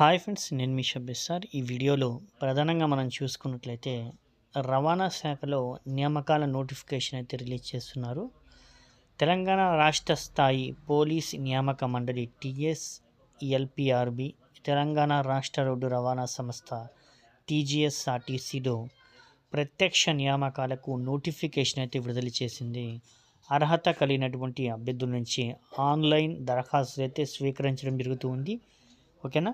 Hi friends నేను మీ Shabbir sir. ఈ వీడియోలో ప్రధానంగా మనం చూసుకున్నట్లయితే రవాణా శాఖలో నియామకాల నోటిఫికేషన్ అయితే రిలీజ్ చేస్తున్నారు. తెలంగాణ రాష్ట్ర స్థాయి పోలీస్ నియామక మండలి టీఎస్ఎల్పిఆర్బి తెలంగాణ రాష్ట్ర రోడ్డు రవాణా సంస్థ టీజీఎస్ఆర్టీసీలో ప్రత్యక్ష నియామకాలకు నోటిఫికేషన్ అయితే విడుదల చేసింది. అర్హత కలిగినటువంటి అభ్యర్థుల నుంచి ఆన్లైన్ దరఖాస్తులు అయితే స్వీకరించడం జరుగుతూ ఉంది. ఓకేనా?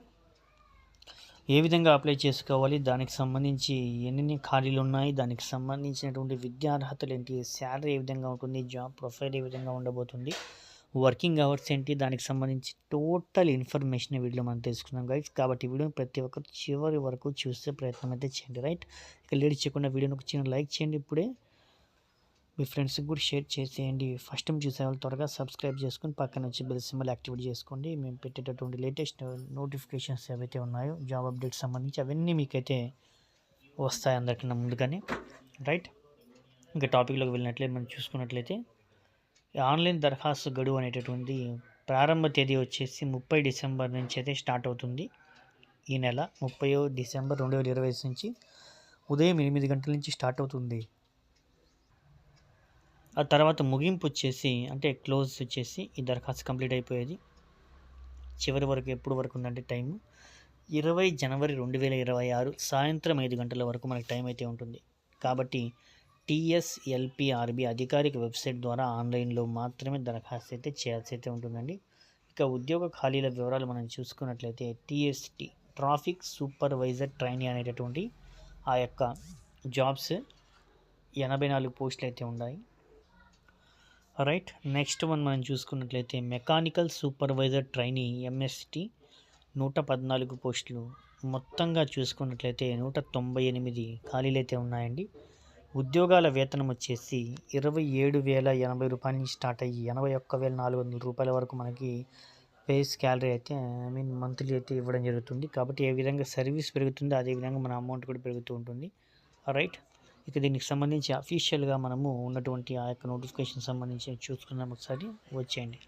ఏ విధంగా అప్లై చేసుకోవాలి దానికి సంబంధించి ఎన్ని ఖాళీలు ఉన్నాయి దానికి సంబంధించినటువంటి విద్యా అర్హతలు ఏంటి శాలరీ ఏ విధంగా ఉంటుంది జాబ్ ప్రొఫైల్ ఏ విధంగా ఉండబోతుంది వర్కింగ్ అవర్స్ ఏంటి దానికి సంబంధించి టోటల్ ఇన్ఫర్మేషన్ వీడియో మనం తెలుసుకున్నాం గైడ్స్ కాబట్టి వీడియో ప్రతి ఒక్కరు చివరి వరకు చూసే ప్రయత్నం అయితే చేయండి రైట్ ఇక లేడీ చేయకుండా వీడియోని ఒక చిన్న లైక్ చేయండి ఇప్పుడే. మీ ఫ్రెండ్స్కి కూడా షేర్ చేసేయండి. ఫస్ట్ టైం చూసే వాళ్ళు త్వరగా సబ్స్క్రైబ్ చేసుకొని పక్కన వచ్చి బెల్ సింబల్ యాక్టివేట్ చేసుకోండి. మేము పెట్టేటటువంటి లేటెస్ట్ నోటిఫికేషన్స్ ఏవైతే ఉన్నాయో జాబ్ అప్డేట్స్ సంబంధించి అవన్నీ మీకైతే వస్తాయి అందరికన్నా ముందుగానే. రైట్? ఇంకా టాపిక్లోకి వెళ్ళినట్లయితే మనం చూసుకున్నట్లయితే ఆన్లైన్ దరఖాస్తు గడువు అనేటటువంటి ప్రారంభ తేదీ వచ్చేసి ముప్పై డిసెంబర్ నుంచి అయితే స్టార్ట్ అవుతుంది. ఈ నెల ముప్పై డిసెంబర్ రెండు వేల ఇరవై నుంచి ఉదయం ఎనిమిది గంటల నుంచి స్టార్ట్ అవుతుంది. ఆ తర్వాత ముగింపు వచ్చేసి అంటే క్లోజ్ వచ్చేసి ఈ దరఖాస్తు కంప్లీట్ అయిపోయేది. చివరి వరకు ఎప్పుడు వరకు ఉందంటే టైం ఇరవై జనవరి రెండు వేల ఇరవై ఆరు సాయంత్రం ఐదు గంటల వరకు మనకు టైం అయితే ఉంటుంది. కాబట్టి టీఎస్ఎల్పిఆర్బి అధికారిక వెబ్సైట్ ద్వారా ఆన్లైన్లో మాత్రమే దరఖాస్తు అయితే చేయాల్సి అయితే ఉంటుందండి. ఇక ఉద్యోగ ఖాళీల వివరాలు మనం చూసుకున్నట్లయితే టీఎస్టీ ట్రాఫిక్ సూపర్వైజర్ ట్రైనీ అనేటటువంటి ఆ యొక్క జాబ్స్ ఎనభై నాలుగు పోస్టులు అయితే ఉన్నాయి. రైట్ నెక్స్ట్ వన్ మనం చూసుకున్నట్లయితే మెకానికల్ సూపర్వైజర్ ట్రైనీ ఎంఎస్టి నూట పద్నాలుగు పోస్టులు. మొత్తంగా చూసుకున్నట్లయితే నూట తొంభై ఎనిమిది ఖాళీలు అయితే ఉన్నాయండి. ఉద్యోగాల వేతనం వచ్చేసి ఇరవై ఏడు వేల ఎనభై రూపాయల నుంచి స్టార్ట్ అయ్యి ఎనభై ఒక్క వేల నాలుగు వందల రూపాయల వరకు మనకి పే స్కాలరీ అయితే ఐ మీన్ మంత్లీ అయితే ఇవ్వడం జరుగుతుంది. కాబట్టి ఏ విధంగా సర్వీస్ పెరుగుతుందో అదే విధంగా మన అమౌంట్ కూడా పెరుగుతూ ఉంటుంది. రైట్ ఇక దీనికి సంబంధించి అఫీషియల్గా మనము ఉన్నటువంటి ఆ యొక్క నోటిఫికేషన్ సంబంధించి చూసుకుందాం ఒకసారి వచ్చేయండి.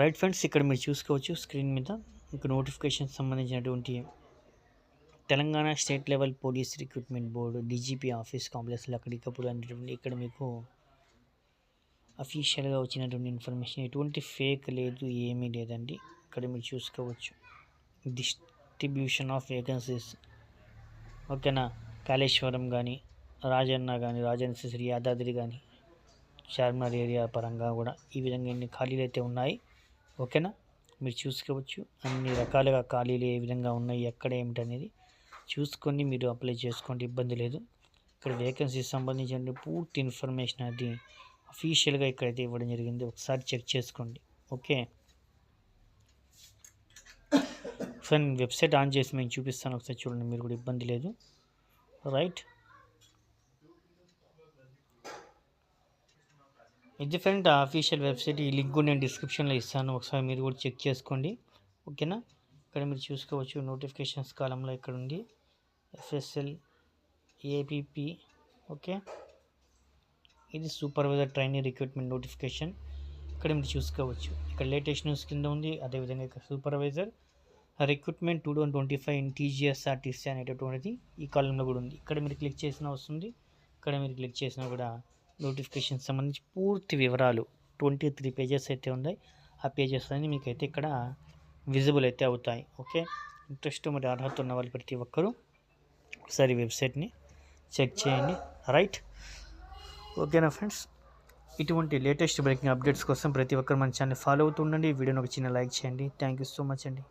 రైట్ ఫ్రెండ్స్ ఇక్కడ మీరు చూసుకోవచ్చు స్క్రీన్ మీద ఇక నోటిఫికేషన్ సంబంధించినటువంటి Telangana state level police recruitment board DGP office కాంప్లెక్స్లో అక్కడికప్పుడు అనేటువంటి ఇక్కడ మీకు అఫీషియల్గా వచ్చినటువంటి ఇన్ఫర్మేషన్ ఎటువంటి ఫేక్ లేదు ఏమీ లేదండి. ఇక్కడ మీరు చూసుకోవచ్చు. డిస్ట్రిబ్యూషన్ ఆఫ్ వేకెన్సీస్ ఓకేనా కాళేశ్వరం కానీ రాజన్న కానీ రాజన్న శ్రీ యాదాద్రి కానీ చార్మినార్ ఏరియా పరంగా కూడా ఈ విధంగా ఎన్ని ఖాళీలు అయితే ఉన్నాయి ఓకేనా? మీరు చూసుకోవచ్చు. అన్ని రకాలుగా ఖాళీలు ఏ విధంగా ఉన్నాయి ఎక్కడ ఏమిటనేది చూసుకొని మీరు అప్లై చేసుకోండి ఇబ్బంది లేదు. ఇక్కడ వేకెన్సీ సంబంధించిన పూర్తి ఇన్ఫర్మేషన్ అది అఫీషియల్గా ఇక్కడైతే ఇవ్వడం జరిగింది. ఒకసారి చెక్ చేసుకోండి. ఓకే? ఒకసారి నేను వెబ్సైట్ ఆన్ చేసి మేము చూపిస్తాను. ఒకసారి చూడండి. మీరు కూడా ఇబ్బంది లేదు. రైట్. ఇది ఫ్రెండ్ అఫీషియల్ వెబ్సైట్. ఈ లింక్ కూడా నేను డిస్క్రిప్షన్లో ఇస్తాను. ఒకసారి మీరు కూడా చెక్ చేసుకోండి. ఓకేనా? ఇక్కడ మీరు చూసుకోవచ్చు నోటిఫికేషన్స్ కాలంలో ఇక్కడ ఉంది. FSL APP okay? ఇది సూపర్వైజర్ ట్రైనింగ్ రిక్రూట్మెంట్ నోటిఫికేషన్. ఇక్కడ మీరు చూసుకోవచ్చు. ఇక్కడ లేటెస్ట్ న్యూస్ కింద ఉంది. అదేవిధంగా ఇక్కడ supervisor. Recruitment two thousand twenty five in TGSRTC అనేటటువంటిది ఈ కాలంలో కూడా ఉంది. ఇక్కడ మీరు క్లిక్ చేసినా వస్తుంది. ఇక్కడ మీరు క్లిక్ చేసినా కూడా నోటిఫికేషన్ సంబంధించి పూర్తి వివరాలు ట్వంటీ త్రీ పేజెస్ అయితే ఉన్నాయి. ఆ పేజెస్ అన్ని మీకు అయితే ఇక్కడ విజిబుల్ అయితే అవుతాయి. ఓకే ఇంట్రెస్ట్ మరి అర్హత ఉన్న వాళ్ళు ప్రతి ఒక్కరూ ఒకసారి వెబ్సైట్ని చెక్ చేయండి. రైట్ ఓకేనా ఫ్రెండ్స్ ఇటువంటి లేటెస్ట్ బ్రేకింగ్ అప్డేట్స్ కోసం ప్రతి ఒక్కరు మన ఛానల్ ఫాలో అవుతుండండి వీడియోని ఒక చిన్న లైక్ చేయండి. థ్యాంక్ యూ సో మచ్ అండి.